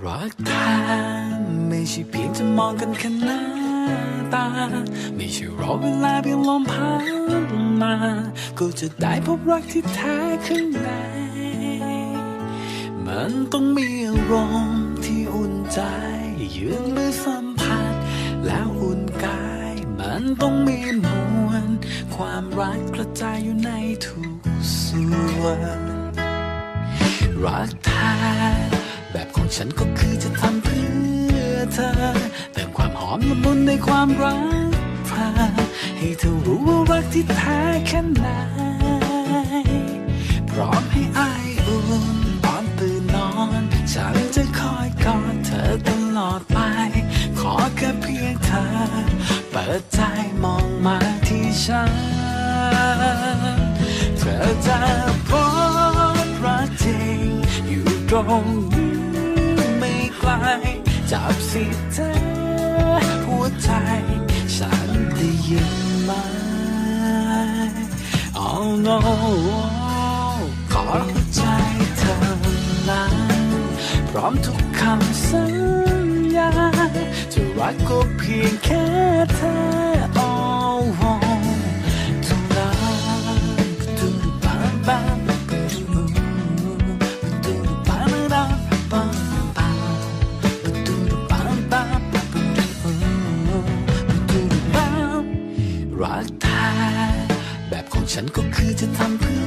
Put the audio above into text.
รักแท้ไม่ใช่เพียงจะมองกันแค่หน้าตา ไม่ใช่รอเวลาเพียงลมพัดมา ก็จะได้พบรักที่แท้ข้างใน มันต้องมีอารมณ์ที่อุ่นใจ ยืนมือสัมผัส แล้วอุ่นกาย มันต้องมีมวลความรักกระจายอยู่ในทุกส่วน รักแท้ ฉันก็คือจะทำเพื่อเธอ เติมความหอมละมุนในความรักเธอให้เธอรู้ว่ารักที่แท้แค่ไหน พร้อมให้อายอุ่นตอนตื่นนอน ฉันจะคอยกอดเธอตลอดไป ขอแค่เพียงเธอ เปิดใจมองมาที่ฉัน เธอจะพบรักจริงอยู่ตรง จับสิเธอหัวใจ ฉันได้ยินไหม Oh no ขอใจเธอนั้นพร้อมทุกคำสัญญาจะรักก็เพียงแค่เธอ Oh รักแท้แบบของฉันก็คือจะทำเพื่อ